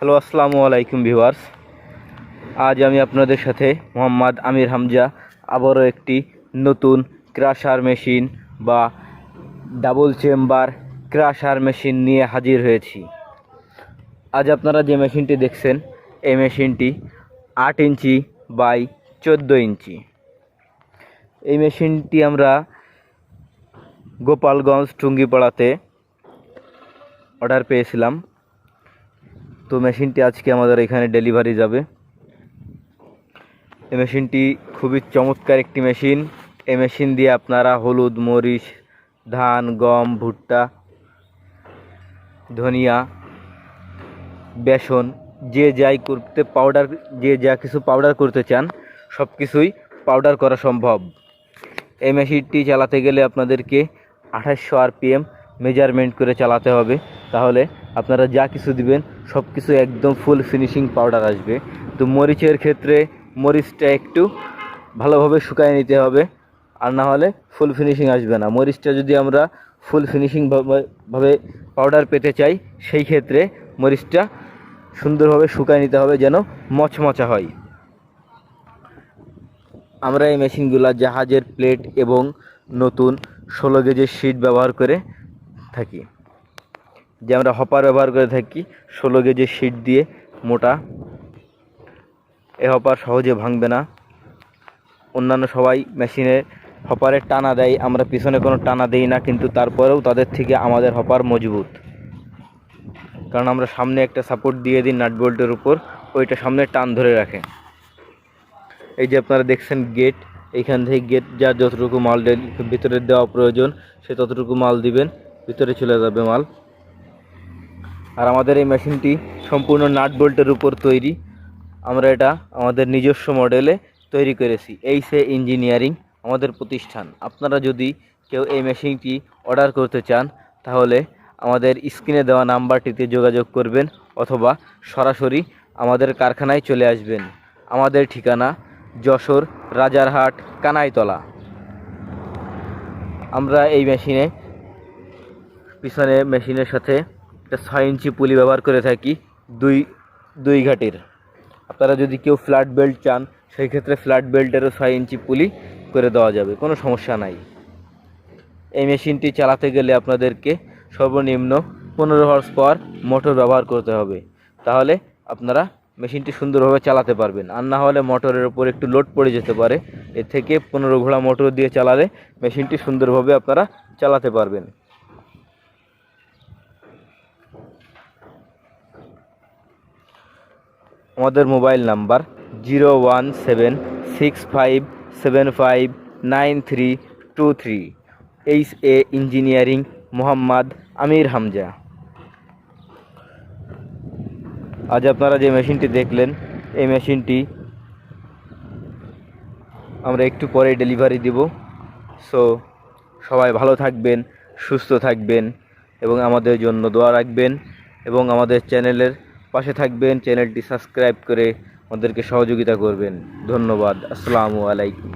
Hello, আসসালামু আলাইকুম viewers. আজ আমি আপনাদের সাথে মোহাম্মদ আমির হামজা আবারও একটি নতুন ক্রাশার মেশিন বা ডাবল চেম্বার ক্রাশার মেশিন নিয়ে হাজির হয়েছি। আজ আপনারা যে মেশিনটি দেখছেন, এই মেশিনটি আট ইঞ্চি বাই চোদ্দ ইঞ্চি। এই মেশিনটি আমরা গোপালগঞ্জ টুঙ্গিপাড়াতে অর্ডার পেয়েছিলাম। তো মেশিনটি আজকে আমাদের এখানে ডেলিভারি যাবে। এই মেশিনটি খুবই চমৎকার একটি মেশিন। এই মেশিন দিয়ে আপনারা হলুদ, মরিচ, ধান, গম, ভুট্টা, ধনিয়া, বেসন, যে যাই করতে পাউডার যে যা কিছু পাউডার করতে চান সব কিছুই পাউডার করা সম্ভব। এই মেশিনটি চালাতে গেলে আপনাদেরকে আঠাশশো আরপিএম মেজারমেন্ট করে চালাতে হবে। তাহলে আপনারা যা কিছু দিবেন সব কিছু একদম ফুল ফিনিশিং পাউডার আসবে। তো মরিচের ক্ষেত্রে মরিচটা একটু ভালোভাবে শুকায় নিতে হবে, আর না হলে ফুল ফিনিশিং আসবে না। মরিচটা যদি আমরা ফুল ফিনিশিং ভাবে পাউডার পেতে চাই, সেই ক্ষেত্রে মরিচটা সুন্দরভাবে শুকায় নিতে হবে যেন মচমচা হয়। আমরা এই মেশিনগুলো জাহাজের প্লেট এবং নতুন ষোলো গেজের শিট ব্যবহার করে থাকি। যে আমরা হপার ব্যবহার করে থাকি, ষোলো গেজের শিট দিয়ে মোটা। এ হপার সহজে ভাঙবে না। অন্যান্য সবাই মেশিনে হপারের টানা দেয়, আমরা পিছনে কোনো টানা দেই না, কিন্তু তারপরেও তাদের থেকে আমাদের হপার মজবুত। কারণ আমরা সামনে একটা সাপোর্ট দিয়ে দিই নাট বোল্টের উপর, ওইটা সামনে টান ধরে রাখে। এই যে আপনারা দেখছেন গেট এইখান থেকে গেট যার যতটুকু মাল ভিতরে দেওয়া প্রয়োজন, সে ততটুকু মাল দিবেন, ভিতরে চলে যাবে মাল। আর আমাদের এই মেশিনটি সম্পূর্ণ নাট বোল্টের উপর তৈরি। আমরা এটা আমাদের নিজস্ব মডেলে তৈরি করেছি। এই সে ইঞ্জিনিয়ারিং আমাদের প্রতিষ্ঠান। আপনারা যদি কেউ এই মেশিনটি অর্ডার করতে চান, তাহলে আমাদের স্ক্রিনে দেওয়া নাম্বারটিতে যোগাযোগ করবেন অথবা সরাসরি আমাদের কারখানায় চলে আসবেন। আমাদের ঠিকানা যশোর রাজারহাট, কানাইতলা। আমরা এই মেশিনে পিছনে মেশিনের সাথে একটা ছয় ইঞ্চি পুলি ব্যবহার করে থাকি দুই দুই ঘাটের। আপনারা যদি কেউ ফ্ল্যাট বেল্ট চান, সেই ক্ষেত্রে ফ্ল্যাট বেল্টেরও ছয় ইঞ্চি পুলি করে দেওয়া যাবে, কোনো সমস্যা নাই। এই মেশিনটি চালাতে গেলে আপনাদেরকে সর্বনিম্ন পনেরো হর্স পাওয়ার মোটর ব্যবহার করতে হবে। তাহলে আপনারা মেশিনটি সুন্দরভাবে চালাতে পারবেন। আর না হলে মোটরের ওপর একটু লোড পড়ে যেতে পারে। এর থেকে পনেরো ঘোড়া মোটর দিয়ে চালালে মেশিনটি সুন্দরভাবে আপনারা চালাতে পারবেন। আমাদের mobile number zero one seven six five seven five nine three two three, H A engineering Mohammad Amir Hamza. আজ আপনারা যে মেশিনটি দেখলেন, এই মেশিনটি আমরা একটু পরে ডেলিভারি দিব। সো, সবাই ভালো থাকবেন, সুস্থ থাকবেন এবং আমাদের জন্য দোয়া রাখবেন এবং আমাদের চ্যানেলের পাশে থাকবেন চ্যানেলটি সাবস্ক্রাইব করে আমাদেরকে সহযোগিতা করবেন। ধন্যবাদ আসসালামু আলাইকুম।